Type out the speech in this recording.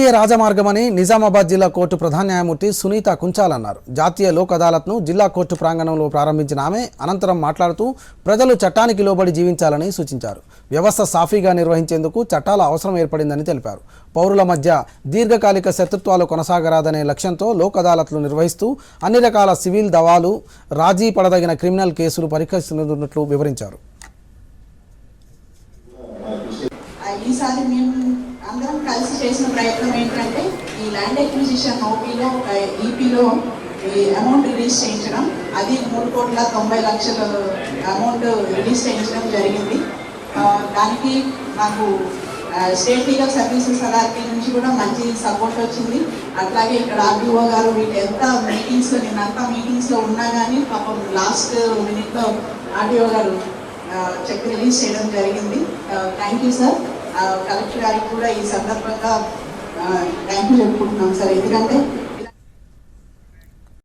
NDA రాజమార్గమని Nizamabad జిల్లా court ప్రధాన న్యాయమూర్తి సునీత కుంచాల్ అన్నారు. జాతీయ లోక్ అదాలత్ను జిల్లా కోర్టు ప్రాంగణంలో ప్రారంభించిన ఆమె అనంతరం మాట్లాడుతూ ప్రజలు చట్టానికి లోబడి జీవించాలని సూచించారు. వ్యవస్థ సాఫీగా నిర్వహించేందుకు చట్టాల అవసరం ఏర్పడిందని తెలిపారు. పౌరుల మధ్య దీర్ఘకాలిక శత్రుత్వాలు కొనసాగరాదనే లక్ష్యంతో లోక్ అదాలత్లు నిర్వహిస్తూ అన్ని రకాల సివిల్ దవాలు రాజీ పడదగిన క్రిమినల్ కేసులు పరిష్కరిస్తున్నట్లు వివరించారు. ఈసారి మేము అందరం కలిసి చేసిన ప్రయత్నం ఏంటంటే ఈ ల్యాండ్ ఎక్విజిషన్ ఓపీలో ఒక ఈపీలో ఈ అమౌంట్ రిలీజ్ చేయించడం. అది మూడు కోట్ల తొంభై లక్షల అమౌంట్ రిలీజ్ చేయించడం జరిగింది. దానికి నాకు స్టేట్ లీగల్ సర్వీసెస్ అథారిటీ నుంచి కూడా మంచి సపోర్ట్ వచ్చింది. అట్లాగే ఇక్కడ ఆర్డీఓ గారు వీళ్ళు ఎంత మీటింగ్స్లో నేను అంతా మీటింగ్స్లో ఉన్నా కానీ పాపం లాస్ట్ మినిట్లో ఆర్డీఓ గారు చెక్ రిలీజ్ చేయడం జరిగింది. థ్యాంక్ యూ సార్ కలెక్టర్ గారికి కూడా ఈ సందర్భంగా థ్యాంక్ యూ చెప్పుకుంటున్నాం సార్. ఎందుకంటే